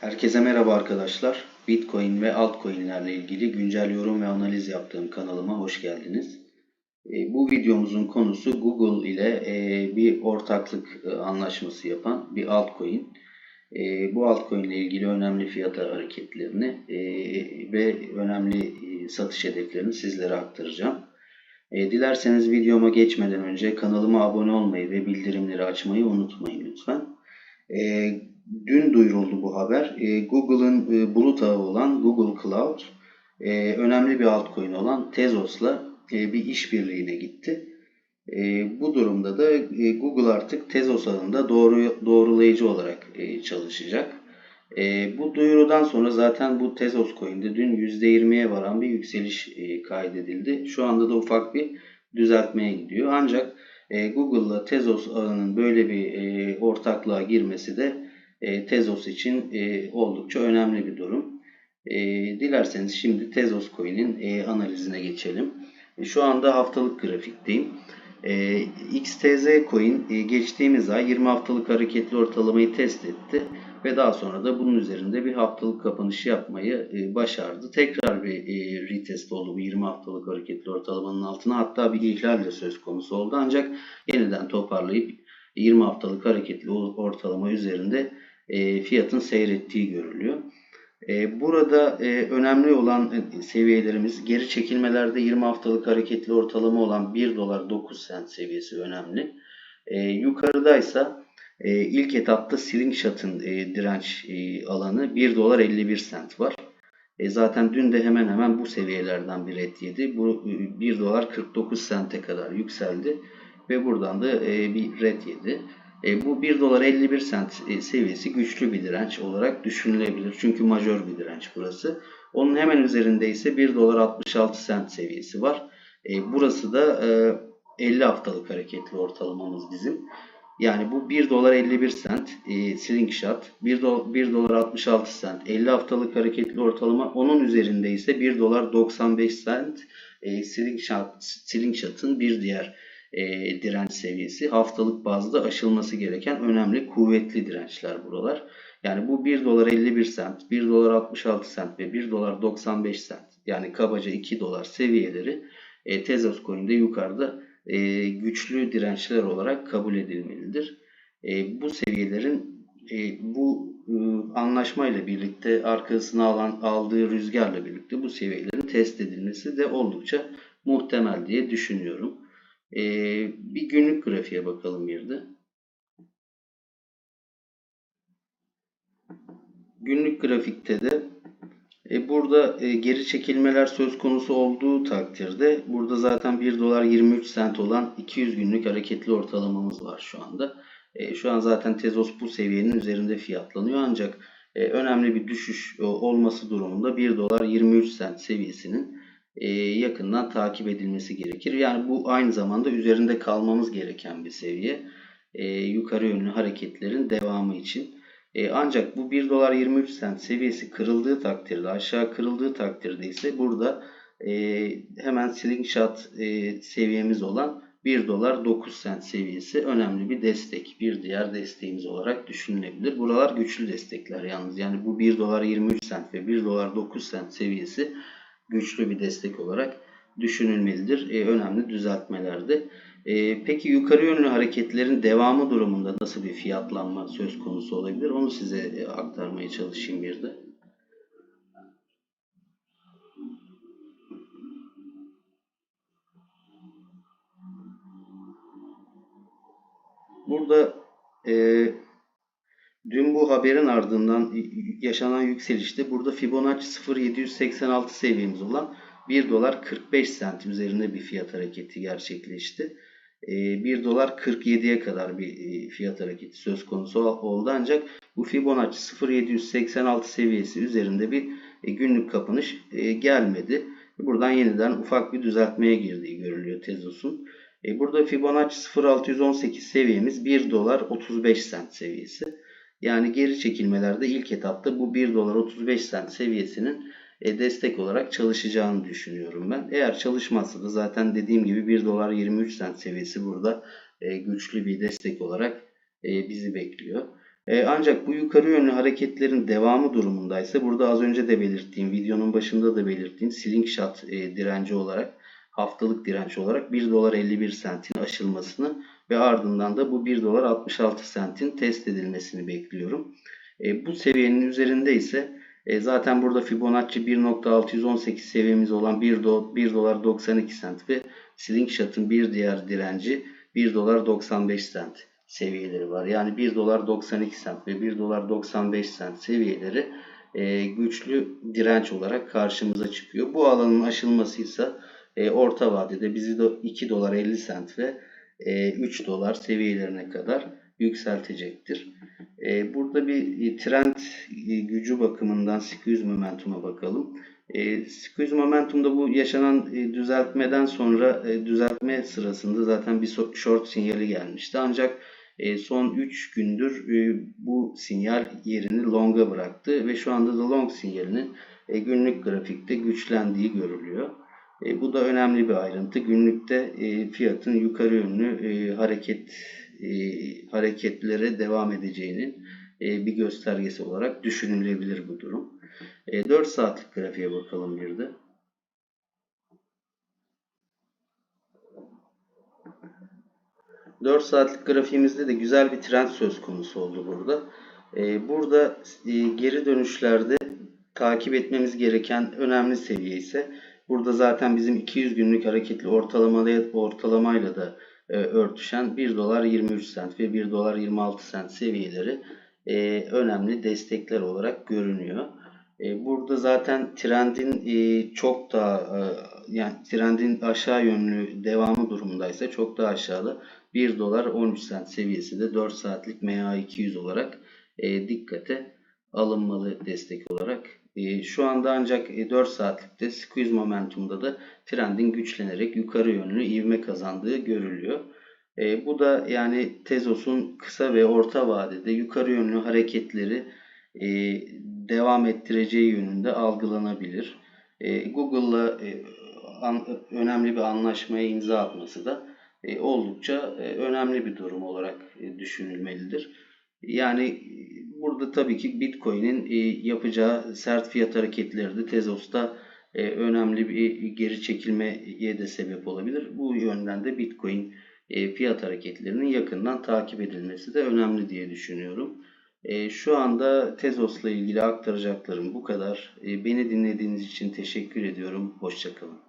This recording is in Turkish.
Herkese merhaba arkadaşlar. Bitcoin ve altcoin'lerle ilgili güncel yorum ve analiz yaptığım kanalıma hoş geldiniz. E, Bu videomuzun konusu Google ile e, bir ortaklık e, anlaşması yapan bir altcoin. Bu altcoin ile ilgili önemli fiyat hareketlerini ve önemli satış hedeflerini sizlere aktaracağım. Dilerseniz videoma geçmeden önce kanalıma abone olmayı ve bildirimleri açmayı unutmayın lütfen. Dün duyuruldu bu haber. E, Google'ın e, bulut ağı olan Google Cloud e, önemli bir altcoin olan Tezos'la e, bir işbirliğine gitti. E, bu durumda da e, Google artık Tezos ağında doğru, doğrulayıcı olarak e, çalışacak. E, bu duyurudan sonra zaten bu Tezos coin'de dün %20'ye varan bir yükseliş e, kaydedildi. Şu anda da ufak bir düzeltmeye gidiyor. Ancak e, Google'la Tezos ağının böyle bir e, ortaklığa girmesi de e, Tezos için e, oldukça önemli bir durum. E, dilerseniz şimdi Tezos coin'in analizine geçelim. Şu anda haftalık grafikteyim. E, XTZ coin geçtiğimiz ay 20 haftalık hareketli ortalamayı test etti ve daha sonra da bunun üzerinde bir haftalık kapanışı yapmayı başardı. Tekrar bir e, retest oldu bu 20 haftalık hareketli ortalamanın altına. Hatta bir ihlal de söz konusu oldu. Ancak yeniden toparlayıp 20 haftalık hareketli ortalama üzerinde e, fiyatın seyrettiği görülüyor. E, burada e, önemli olan seviyelerimiz geri çekilmelerde 20 haftalık hareketli ortalama olan 1 dolar 9 sent seviyesi önemli. Yukarıdaysa ilk etapta Slingshot'ın e, direnç alanı 1 dolar 51 sent var. Zaten dün de hemen hemen bu seviyelerden bir ret yedi. Bu e, 1 dolar 49 sente kadar yükseldi ve buradan da e, bir ret yedi. E, bu 1 dolar 51 sent e, seviyesi güçlü bir direnç olarak düşünülebilir. Çünkü majör bir direnç burası. Onun hemen üzerinde ise 1 dolar 66 sent seviyesi var. E, burası da e, 50 haftalık hareketli ortalamamız bizim. Yani bu 1 dolar 51 sent e, slingshot, 1, do 1 dolar 66 sent, 50 haftalık hareketli ortalama onun üzerinde ise 1 dolar 95 sent e, slingshot, bir diğer e, direnç seviyesi. Haftalık bazda aşılması gereken önemli kuvvetli dirençler buralar. Yani bu 1 dolar 51 sent, 1 dolar 66 sent ve 1 dolar 95 sent yani kabaca 2 dolar seviyeleri e, Tezos Coin'de yukarıda e, güçlü dirençler olarak kabul edilmelidir. E, bu seviyelerin e, bu e, anlaşmayla birlikte arkasına alan aldığı rüzgarla birlikte bu seviyelerin test edilmesi de oldukça muhtemel diye düşünüyorum. E, bir günlük grafiğe bakalım bir de. Günlük grafikte de e, burada e, geri çekilmeler söz konusu olduğu takdirde burada zaten 1 dolar 23 sent olan 200 günlük hareketli ortalamamız var şu anda. E, şu an zaten Tezos bu seviyenin üzerinde fiyatlanıyor ancak e, önemli bir düşüş e, olması durumunda 1 dolar 23 sent seviyesinin e, yakından takip edilmesi gerekir. Yani bu aynı zamanda üzerinde kalmamız gereken bir seviye. E, yukarı yönlü hareketlerin devamı için. E, ancak bu 1 dolar 23 sent seviyesi kırıldığı takdirde aşağı kırıldığı takdirde ise burada hemen slingshot e, seviyemiz olan 1 dolar 9 sent seviyesi önemli bir destek. Bir diğer desteğimiz olarak düşünülebilir. Buralar güçlü destekler yalnız. Yani bu 1 dolar 23 sent ve 1 dolar 9 sent seviyesi güçlü bir destek olarak düşünülmelidir. E, önemli düzeltmelerde. E, peki yukarı yönlü hareketlerin devamı durumunda nasıl bir fiyatlanma söz konusu olabilir? Onu size e, aktarmaya çalışayım bir de. Burada e, dün bu haberin ardından yaşanan yükselişte burada Fibonacci 0.786 seviyemiz olan 1 dolar 45 sent üzerinde bir fiyat hareketi gerçekleşti. 1 dolar 47'ye kadar bir fiyat hareketi söz konusu oldu ancak bu Fibonacci 0.786 seviyesi üzerinde bir günlük kapanış gelmedi. Buradan yeniden ufak bir düzeltmeye girdiği görülüyor Tezos'un. Burada Fibonacci 0.618 seviyemiz 1 dolar 35 sent seviyesi. Yani geri çekilmelerde ilk etapta bu 1 dolar 35 sent seviyesinin e, destek olarak çalışacağını düşünüyorum ben. Eğer çalışmazsa da zaten dediğim gibi 1 dolar 23 sent seviyesi burada e, güçlü bir destek olarak e, bizi bekliyor. Ancak bu yukarı yönlü hareketlerin devamı durumundaysa burada az önce de belirttiğim, videonun başında da belirttiğim slingshot direnci olarak haftalık direnç olarak 1 dolar 51 sentin aşılmasını ve ardından da bu 1 dolar 66 sentin test edilmesini bekliyorum. E, bu seviyenin üzerinde ise e, zaten burada Fibonacci 1.618 seviyemiz olan 1, do, 1 dolar 92 sent ve Slingshot'ın bir diğer direnci 1 dolar 95 sent seviyeleri var. Yani 1 dolar 92 sent ve 1 dolar 95 sent seviyeleri e, güçlü direnç olarak karşımıza çıkıyor. Bu alanın aşılması ise e, orta vadede bizi de 2 dolar 50 sent ve 3 dolar seviyelerine kadar yükseltecektir. E, burada bir e, trend e, gücü bakımından squeeze momentuma bakalım. E, squeeze momentumda bu yaşanan e, düzeltmeden sonra e, düzeltme sırasında zaten bir short sinyali gelmişti. Ancak e, son 3 gündür e, bu sinyal yerini long'a bıraktı ve şu anda da long sinyalinin e, günlük grafikte güçlendiği görülüyor. E, bu da önemli bir ayrıntı. Günlükte e, fiyatın yukarı yönlü e, hareket e, hareketlere devam edeceğinin e, bir göstergesi olarak düşünülebilir bu durum. E, 4 saatlik grafiğe bakalım bir de. Dört saatlik grafiğimizde de güzel bir trend söz konusu oldu burada. E, burada e, geri dönüşlerde takip etmemiz gereken önemli seviye ise burada zaten bizim 200 günlük hareketli ortalamayla, ortalamayla da e, örtüşen 1 dolar 23 sent ve 1 dolar 26 sent seviyeleri e, önemli destekler olarak görünüyor. E, burada zaten trendin e, çok daha e, yani trendin aşağı yönlü devamı durumundaysa çok daha aşağıda 1 dolar 13 sent seviyesi de 4 saatlik MA200 olarak e, dikkate alınmalı destek olarak. E, şu anda ancak e, 4 saatlikte squeeze momentumda da trendin güçlenerek yukarı yönlü ivme kazandığı görülüyor. E, bu da yani Tezos'un kısa ve orta vadede yukarı yönlü hareketleri e, devam ettireceği yönünde algılanabilir. E, Google'la e, önemli bir anlaşmaya imza atması da e, oldukça e, önemli bir durum olarak e, düşünülmelidir. Yani e, burada tabii ki Bitcoin'in e, yapacağı sert fiyat hareketleri de Tezos'ta e, önemli bir geri çekilmeye de sebep olabilir. Bu yönden de Bitcoin e, fiyat hareketlerinin yakından takip edilmesi de önemli diye düşünüyorum. E, şu anda Tezos'la ilgili aktaracaklarım bu kadar. E, beni dinlediğiniz için teşekkür ediyorum. Hoşçakalın.